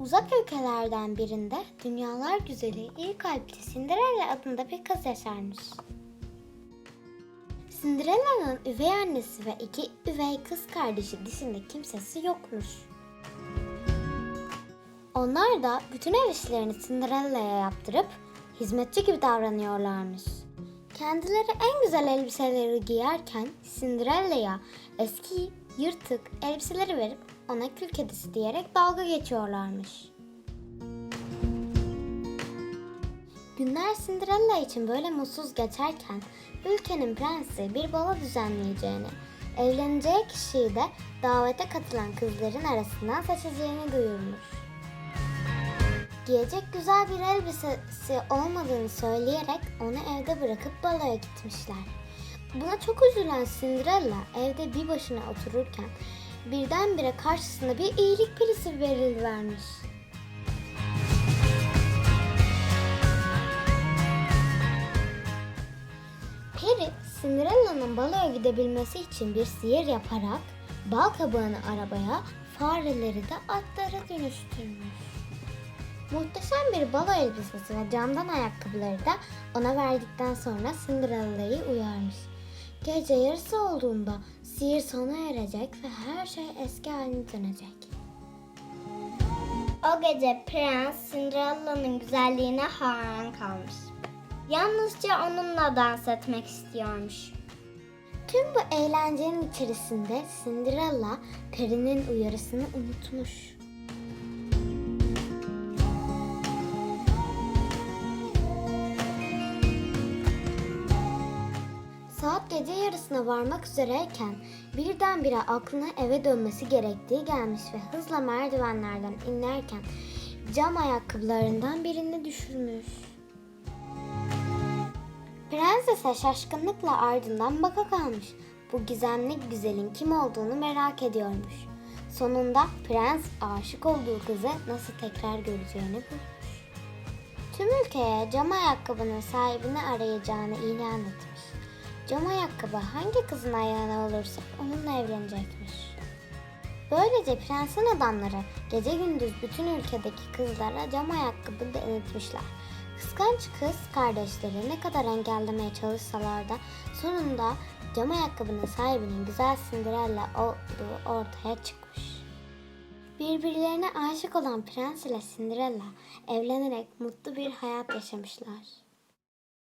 Uzak ülkelerden birinde dünyalar güzeli iyi kalpli Cinderella adında bir kız yaşarmış. Cinderella'nın üvey annesi ve iki üvey kız kardeşi dışında kimsesi yokmuş. Onlar da bütün ev işlerini Cinderella'ya yaptırıp hizmetçi gibi davranıyorlarmış. Kendileri en güzel elbiseleri giyerken Cinderella'ya eski yırtık elbiseleri verip ona kül kedisi diyerek dalga geçiyorlarmış. Günler Cinderella için böyle mutsuz geçerken ülkenin prensi bir balo düzenleyeceğini, evleneceği kişiyi de davete katılan kızların arasından seçeceğini duyurmuş. Giyecek güzel bir elbisesi olmadığını söyleyerek onu evde bırakıp baloya gitmişler. Buna çok üzülen Cinderella evde bir başına otururken birdenbire karşısına bir iyilik perisi verilvermiş. Peri, Cinderella'nın baloya gidebilmesi için bir sihir yaparak bal kabağını arabaya, fareleri de atlara dönüştürmüş. Muhteşem bir balo elbisesi ve camdan ayakkabıları da ona verdikten sonra Cinderella'yı uyarmış. Gece yarısı olduğunda sihir sona erecek ve her şey eski haline dönecek. O gece prens Cinderella'nın güzelliğine hayran kalmış. Yalnızca onunla dans etmek istiyormuş. Tüm bu eğlencenin içerisinde Cinderella perinin uyarısını unutmuş. Saat gece yarısına varmak üzereyken birdenbire aklına eve dönmesi gerektiği gelmiş ve hızla merdivenlerden inerken cam ayakkabılarından birini düşürmüş. Prensese şaşkınlıkla ardından baka kalmış. Bu gizemli güzelin kim olduğunu merak ediyormuş. Sonunda prens aşık olduğu kızı nasıl tekrar göreceğini bulmuş. Tüm ülkeye cam ayakkabının sahibini arayacağını ilan etmiş. Cam ayakkabı hangi kızın ayağına olursa onunla evlenecekmiş. Böylece prensin adamları gece gündüz bütün ülkedeki kızlara cam ayakkabı denetmişler. Kıskanç kız kardeşleri ne kadar engellemeye çalışsalar da sonunda cam ayakkabının sahibinin güzel Cinderella olduğu ortaya çıkmış. Birbirlerine aşık olan prens ile Cinderella evlenerek mutlu bir hayat yaşamışlar.